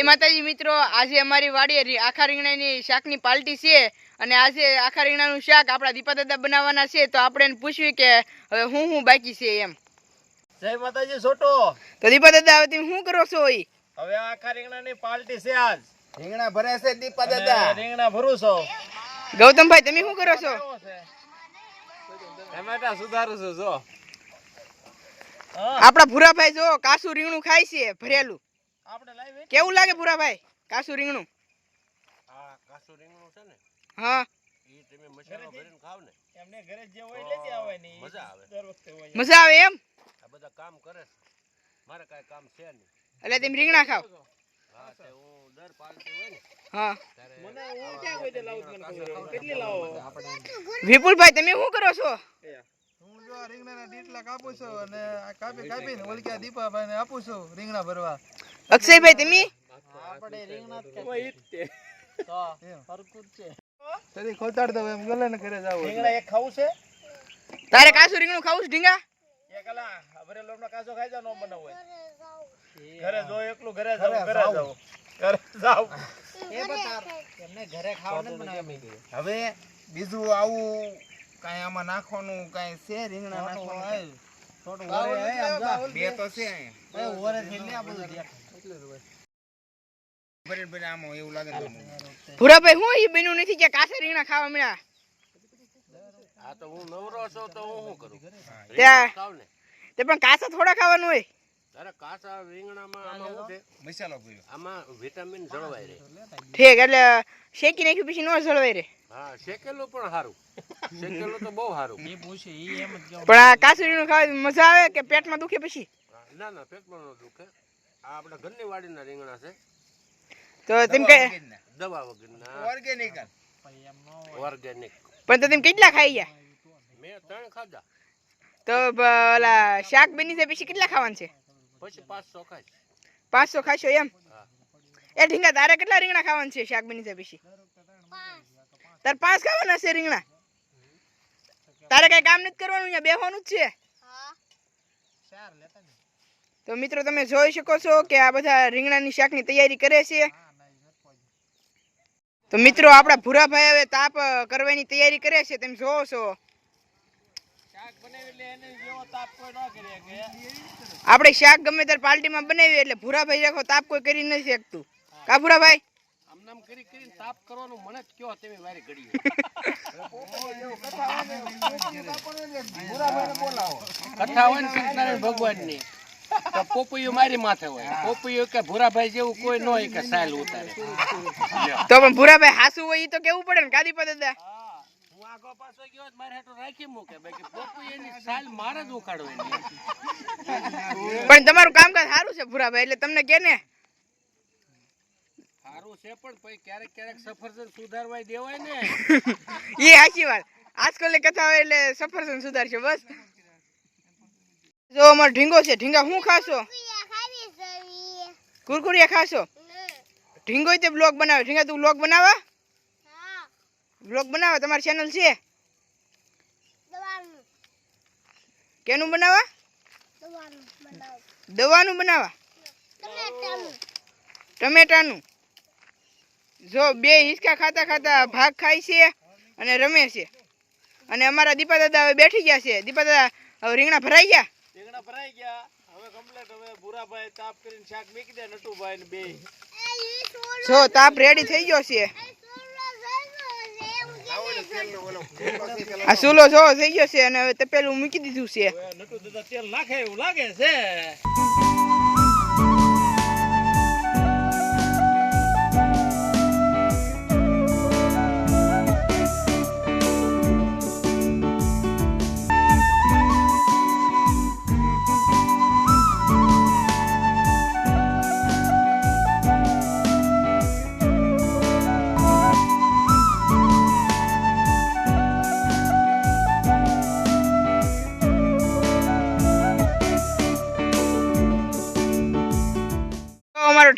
એ માતાજી મિત્રો આજે અમારી વાડીએ આખા રીંગણાની શાકની પાલટી છે અને આજે આખા રીંગણાનું શાક આપણા દીપા દાદા બનાવવાના છે તો આપણે એને પૂછ્યું કે હવે હું હું બાકી છે એમ. જય માતાજી છોટો. તો દીપા દાદા હવે તમે શું કરો છો ઈ? હવે આખા રીંગણાની પાલટી છે આજ. રીંગણા ભરે છે દીપા દાદા રીંગણા ભરું છો. ગૌતમભાઈ તમે શું કરો છો? ટમેટા સુધારું છું જો. આપણા ભૂરાભાઈ જો કાસુ રીંગણું ખાય છે ભરેલું. કેવું લાગે ભૂરાભાઈ કાસુ રીંગણું? હા કાસુ રીંગણું છે ને હા. ઈ તમે મસાલો ભરીને ખાવ ને. એમને ઘરે જે હોય લેતી આવે ને મજા આવે. દર વખતે હોય. મજા આવે એમ? આ બધા કામ કરે મારે કાંઈ કામ છે નહીં. એટલે તમે રીંગણા ખાવ. હા તે હું દર પાલતી હોય ને હા. મને હું ક્યાં કોઈ દે લાવું મને ખબર હોય. કેટલી લાવો? વિપુલભાઈ તમે શું કરો છો? જો આ રીંગણાના ડીટલા કાપું છું અને આ કાપી કાપીને ઓલક્યા દીપાભાઈને આપું છું રીંગણા ભરવા. અક્ષયભાઈ તમે? આપણે રીંગણા તો ઈ જ તે તો હરકું છે. તરી ખોતાડ દો એમ ગલે ને ઘરે જાવ રીંગણા એક ખાવું છે? તારે કાસુ રીંગણું ખાવું છે ઢીંગા? એક અલા ભરેલો હમણાં કાચો ખાઈ જાવ નો બનાવ હોય. ઘરે જો એકલું ઘરે જાવ ઘરે જાવ ઘરે જાવ હવે બીજું આવું કાંઈ આમાં નાખવાનું કાંઈ છે રીંગણા નાખવાનું બે તો છે. અહીંયા ભરીને આમાં એવું લાગે તો ભૂરાભાઈ હું ઈ બન્યું નથી કે કાસા રીંગણા ખાવા મળ્યા? આ તો હું નવરો છું તો હું શું કરું? ત્યાં- રીંગણા ખાવ ને તે પણ કાસા થોડા ખાવાનું હોય? તારે કાચા રીંગણામાં આમાં શું છે? મસાલો ભર્યો આમાં વિટામિન જળવાય રહે. ઠીક એટલે શેકી નાખ્યું પછી નો જળવાય રે હા શેકેલું પણ સારું શેકેલું તો બહુ સારું ઈ પૂછે ઈ એમ જ પણ આ કાસુ રીંગણું ખાવા મજા આવે કે પેટમાં દુખે પછી? ના ના પેટમાં ન દુખે. આ આપણા ઘરની વાડીના રીંગણા છે. તો તેમ કે દવા વગરના. ઓર્ગેનિક ઓર્ગેનિક પણ તો તેમ કેટલા ખાઈ ગયા? મેં ત્રણ ખાધા. તો ઓલા શાક બની છે પછી કેટલા ખાવાનું છે? પછી પાંચસો ખાઈશ. પાંચસો ખાશો એમ? એ ઢીંગા તારે કેટલા રીંગણા ખાવાનું છે શાક બની પછી? તાર પાંચ ખાવાના છે રીંગણા? તારે કઈ કામ નથી કરવાનું અહીંયા બેહવાનું જ છે? તો મિત્રો તમે જોઈ શકો છો કે આ બધા રીંગણાની શાકની તૈયારી કરે છે. તો મિત્રો આપણા ભૂરાભાઈ હવે તાપ કરવાની તૈયારી કરે છે તમે જોવો છો શાક બનાવી એટલે એને જેવો તાપ કોઈ ન કરી શકે આપણે શાક ગમે ત્યારે પાર્ટીમાં બનાવીએ એટલે ભૂરાભાઈ રાખો તાપ કોઈ કરી નથી શકતું. કા ભૂરાભાઈ? આમ કરી કરીને તાપ કરવાનું મને જ કયો તમે વારી ઘડીએ કથા હોય ને સત્યનારાયણ ભગવાનની તો પોપૈયું મારી માથે હોય. પોપૈયું કે ભૂરાભાઈ જેવું કોઈ ન હોય કે સાયલ ઉતારે. તો પણ ભૂરાભાઈ હાસુ હોય એ તો કેવું પડે ને ગાદી પર દાદા? આગો પાછો ગયો મારે હેઠું રાખી મૂકે. બાકી પોપૈયાની સાયલ મારે જ ઉખાડવાની પણ તમારું કામકાજ સારું છે ભૂરાભાઈ એટલે તમને કે ને? સારું છે પણ પછી ક્યારેક ક્યારેક સફરજન સુધારવાય દેવાય ને. એ સાચી વાત. આજકાલ કથા હોય એટલે સફરજન સુધારશે બસ. જો અમારો ઢીંગો છે ઢીંગા શું ખાશો? કુરકુરિયા ખાશો? ઢીંગો તે બ્લોગ બનાવે. ઢીંગા તું બ્લોગ બનાવા? બ્લોગ બનાવો તમારી ચેનલ છે? કેનું બનાવવા? દવાનું બનાવવા? ટમેટાનું. જો બે હિંચકા ખાતા ખાતા ભાગ ખાય છે અને રમે છે. અને અમારા દીપા દાદા હવે બેઠી ગયા છે. દીપા દાદા હવે રીંગણા ભરાઈ ગયા? રીંગણા ભરાઈ ગયા. હવે કમ્પ્લીટ હવે ભૂરાભાઈ તાપ કરીને શાક મૂકી દે નટુભાઈ ને બે. જો તાપ રેડી થઈ ગયો છે. આ સુલો જો થઈ ગયો છે અને હવે તપેલું મૂકી દીધું છે. નટુ દાદા તેલ નાખે એવું લાગે છે.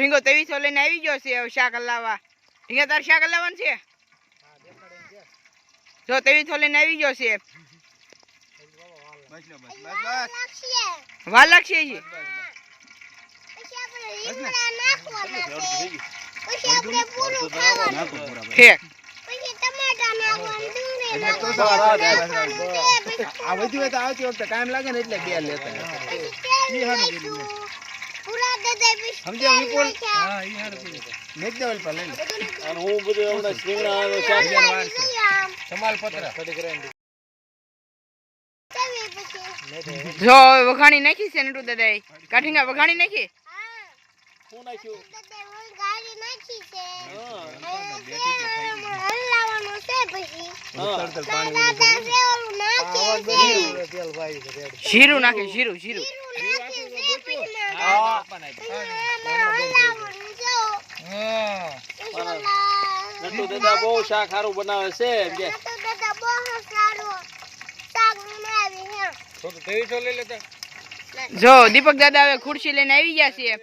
ઢીંગો ત્રેવીસો લઈને આવી ગયો છે હવે શાક લાવવા. ઢીંગા તાર શાક લાવવાનું છે? જો ત્રેવીસો લઈને આવી ગયો છે. વાર લાગશે હજી? બસ છે પછી આપણે પૂરું ખાવાનું ઠેક. આ બધું હોય તો આવતી વખતે ટાઈમ લાગે ને એટલે બે લેતા તેલ નાખ્યું પૂરા દાદા પછી સમજ્યા વિપુલ? નાખ્યા. હા ઈ હારું કર્યું. મેક દે ઓલ પર લઈ લે. અને હું બધું હમણાં જો વઘાણી નાખી છે નટુ દાદા કાઠીંગા વઘાણી નાખી? હા. શું નાખ્યું? દાદા નાખી છે. હલાવવાનું છે પછી. જીરું નાખી જીરું જીરું જીરું નાખે છે પછી હા હલાવવાનું જો હા પછી ઓલા જો, દીપક દાદા હવે ખુરશી લઈને આવી ગયા છે.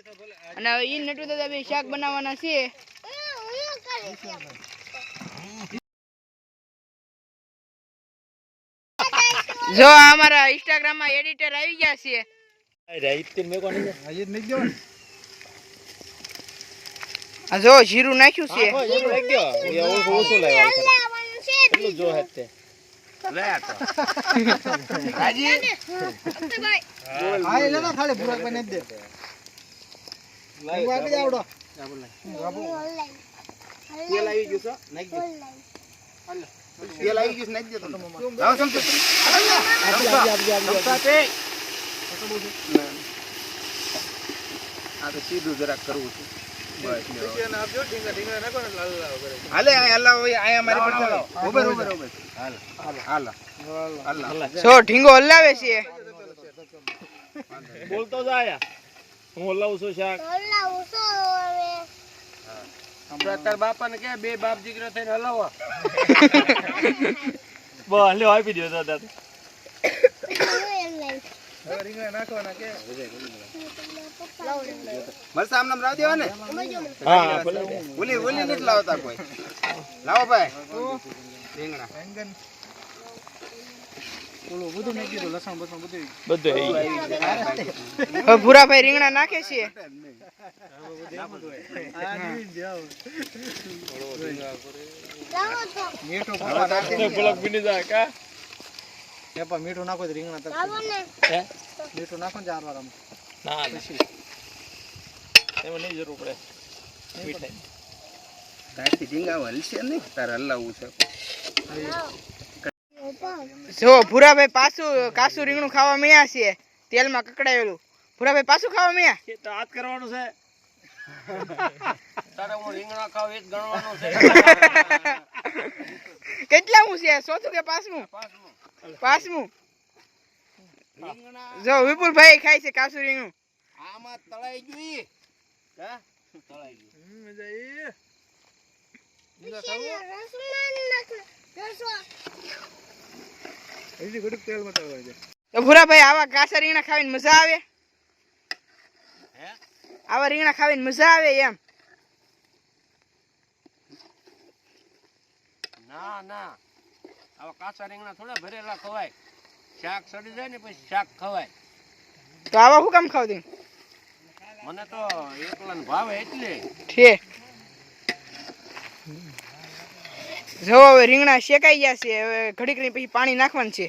અને હવે ઈ નટુ દાદા બે શાક બનાવવાના છે. જો, અમારા ઇન્સ્ટાગ્રામમાં એડિટર આવી ગયા છે. જ જીરું નાખ્યું છે આવી ગયું છે નાખ દે ગયું છે. આ તો સીધું જરાક કરવું છે બસ લ્યો. એને આપજો ઢીંગા ઢીંગા નાખો ને લાલ લાલ કરે હાલે આ હલાવો એ આયા મારી પર ચાલો ઉભર ઉભર ઉભર હાલ હાલ હાલ હાલ જો ઢીંગો હલાવે છે બોલતો જાય હું લાવું છું શાક હલાવું છું તાર બાપા ને કે બે બાપ દીકરો થઈને હલાવો બસ આપી દો દાદા હું એમ લઈશ. હવે રીંગણા નાખવાના કે મરસા આમ નામ રાવ દેવા ને? ઉલી ઓલી નથી લાવતા કોઈ. લાવો ભાઈ. રીંગણા. ભૂરાભાઈ નાખે છે. લાવો જાય પપ્પા મીઠું નાખો રીંગણા ને. હે? મીઠું નાખો ચાર વાર આમ. ના પછી. એમાં નહીં જરૂર પડે. મીઠાઈ તારથી રીંગા હલશે નહીં? તારે હલાવવું છે. જો ભૂરાભાઈ પાછું કાસું રીંગણું ખાવા મળ્યા છે. તેલમાં કકડાયેલું. ભૂરાભાઈ પાછું ખાવા મળ્યા એ તો હાથ કરવાનું છે. તારે હું રીંગણા ખાવ એ જ ગણવાનું છે. કેટલા હું છે? ચોથું કે પાંચમું? પાંચમું. જો વિપુલભાઈ ખાય છે કાસુ રીંગણું. આમાં તળાઈ ગયું હા? હમ, મજા આવી. પછી એનો રસમાં નાખો. રસો. હજી ઘડીક તેલમાં તળવા દે. તો ભૂરાભાઈ આવા કાસા રીંગણા ખાવીને મજા આવે? આવા રીંગણા ખાવીને મજા આવે એમ? ના ના. આવા કાચા રીંગણા થોડા ભરેલા ખવાય. શાક સડી જાય ને પછી શાક ખવાય. તો આવા શું કામ ખાવ મને તો એકલા ભાવે એટલે. છે જો હવે રીંગણા શેકાઈ ગયા છે હવે ઘડીકની પછી પાણી નાખવાનું છે.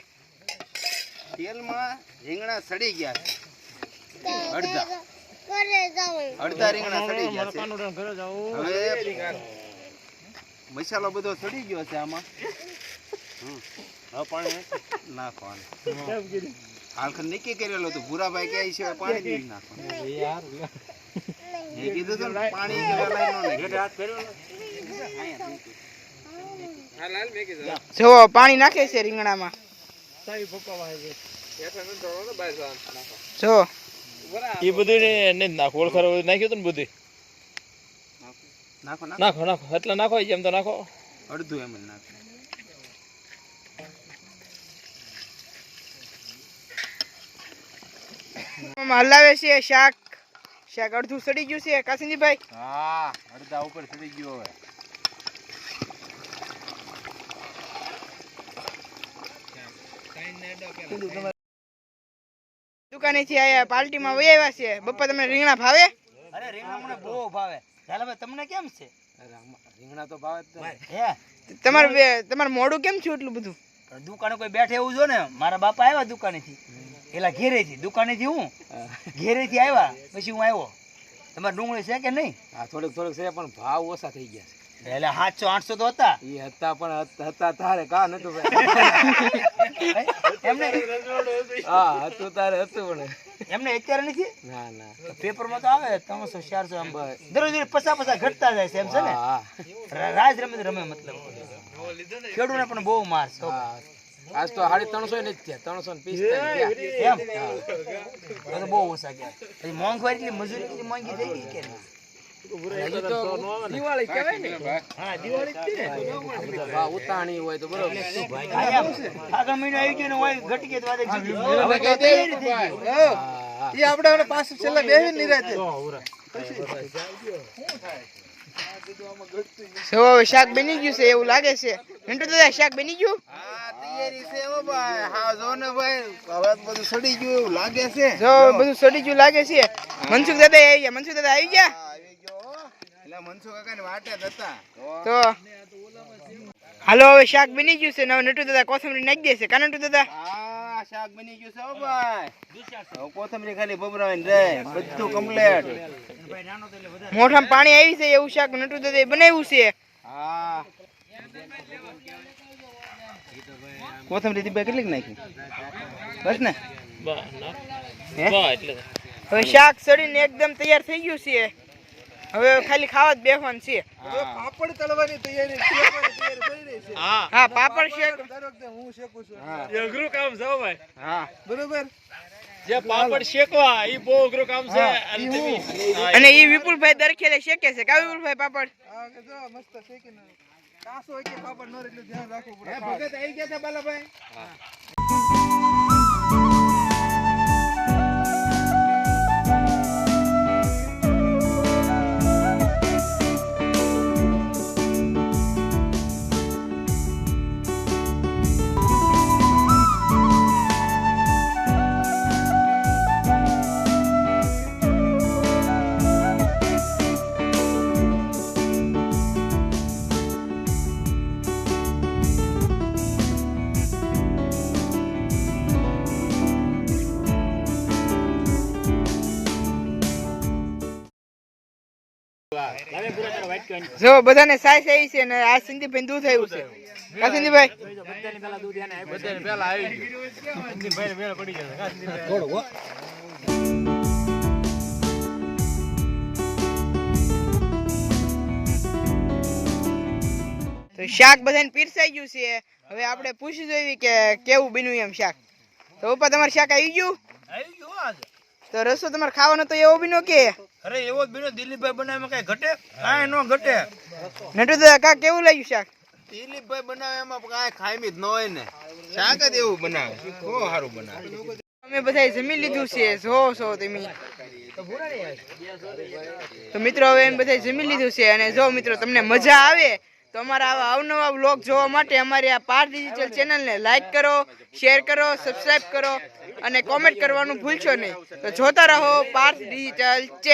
તેલમાં રીંગણા સડી ગયા છે. અડધા. અડધા રીંગણા સડી ગયા છે. હવે મસાલો બધો સડી ગયો છે આમાં. હવે પાણી નાખવાનું. હાલ ખર નક્કી કરેલો તો ભૂરાભાઈ કહે છે પાણી નહીં નાખવાનું. એ કીધું ને પાણી. જો પાણી નાખે છે રીંગણામાં. જો. એ બધું નાખ્યું હતું ને બધું નાખો નાખો. એટલે નાખો એમ તો નાખો. અડધું એમ જ નાખો. હલાવે છે શાક. શાક અડધું સડી ગયું છે કાસિંદીભાઈ હા અડધા ઉપર સડી ગયું હવે. દુકાનેથી આયા પાર્ટીમાં વહી આવ્યા છે. બપ્પા તમને રીંગણા ભાવે? અરે રીંગણા મને બહુ ભાવે. ઝાલાભાઈ તમને કેમ છે? અરે રીંગણા તો ભાવે હે? તમારું મોઢું કેમ છું એટલું બધું? દુકાને કોઈ બેઠે એવું જો ને મારા બાપા આવ્યા દુકાનેથી. પેલા ઘેરેથી. દુકાનેથી હું. ઘેરેથી આવ્યા પછી હું આવ્યો. તમારે ડુંગળી છે કે નહીં? હા થોડુંક થોડુંક છે પણ ભાવ ઓછા થઈ ગયા એટલે સાતસો આઠસો તો હતા. એ હતા પણ હતા તારે કા નતું ભાઈ? એમને હા હતું તારે હતું પણ. એમને અત્યારે નથી? ના ના. પેપરમાં તો આવે ત્રણસો ચારસો આમ દરરોજ પચાસ પચાસ ઘટતા જાય છે એમ છે ને? રાજ રમે રમે મતલબ. ખેડૂને પણ બહુ માર છે. આજ તો સાડી ત્રણસો ને જ થયા ત્રણસો ને પિસ્તાલીસ બહુ ઓછા ગયા. પછી મોંઘવારી એટલી મજૂરી એટલી મોંઘી થઈ ગઈ કે ઉતાણી હોય તો બરોબર. મહિનો આવી ગયો હોય ઘટી આપણે હવે પાછું છેલ્લે બેહીને નિરાંતે. હવે શાક બની ગયું છે એવું લાગે છે. મિન્ટુ દાદા શાક બની ગયું? જો બધું સડી લાગે છે. મનસુખ દાદા આવી ગયા. મનસુખ દાદા આવી ગયા? તો હાલો હવે શાક બની ગયું છે. નટુ દાદા કોથમરી નાખી દેશે કા નટુ દાદા શાક બની ગયું છે ભાઈ. કોથમરી ખાલી ભભરાવાની રે બધું કમ્પ્લેટ મોઢામાં પાણી આવી છે એવું શાક નટુ દાદાએ બનાવ્યું છે. હા. કોથમરી દીપા કેટલીક નાખી? બસ ને. હવે શાક સડીને એકદમ તૈયાર થઈ ગયું છે. હવે ખાલી ખાવા જ બેહવાનું છે. પાપડ તળવાની તૈયારી થઈ રહી છે. હા. હા પાપડ શેક. હું શેકું છું. અઘરું કામ છે ભાઈ. હા. બરોબર? જે પાપડ શેકવા એ બહુ અઘરું કામ છે. અને હું. હા, એ વિપુલભાઈ દરખેલે શેકે છે. કા વિપુલભાઈ પાપડ? આ કે જો મસ્ત શેકીને. કાસો કે પાપડ ન ધ્યાન રાખવું પડે. હે ભગત આવી ગયા હતા બાલાભાઈ? જો બધાને સાય સાય છે ને આ સંદીપભાઈ દૂધ આવ્યું છે. કા સંદીપભાઈ બધાને પહેલા આવી ગયું. તો શાક બધાને પીરસાઈ ગયું છે. હવે આપણે પૂછી જોઈએ કે કેવું બન્યું એમ શાક. તો ઉપર તમારે શાક આવી ગયું? આવી ગયું આજે. તો રસો તમારે ખાવાનો તો એવો બીનો કે. અરે એવો જ બીનો દિલીપભાઈ બનાવે કઈ ઘટે? કાંઈ નો ઘટે. નટુ દાદા કા કેવું લાગ્યું શાક? દિલીપભાઈ બનાવે એમાં કાંઈ ખાઈમી જ ન હોય ને. શાક જ એવું બનાવે. બહુ સારું બનાવે. અમે બધા જમી લીધું છે. જો છો તમે. તો મિત્રો હવે એમ બધા જમી લીધું છે અને જો મિત્રો તમને મજા આવે તો આવા અવનવા બ્લોગ જોવા માટે અમારી આ પાર ડિજિટલ ચેનલને લાઇક કરો શેર કરો સબસ્ક્રાઈબ કરો અને કોમેન્ટ કરવાનું ભૂલશો નહીં. તો જોતા રહો પાર્થ ડિજિટલ ચેનલ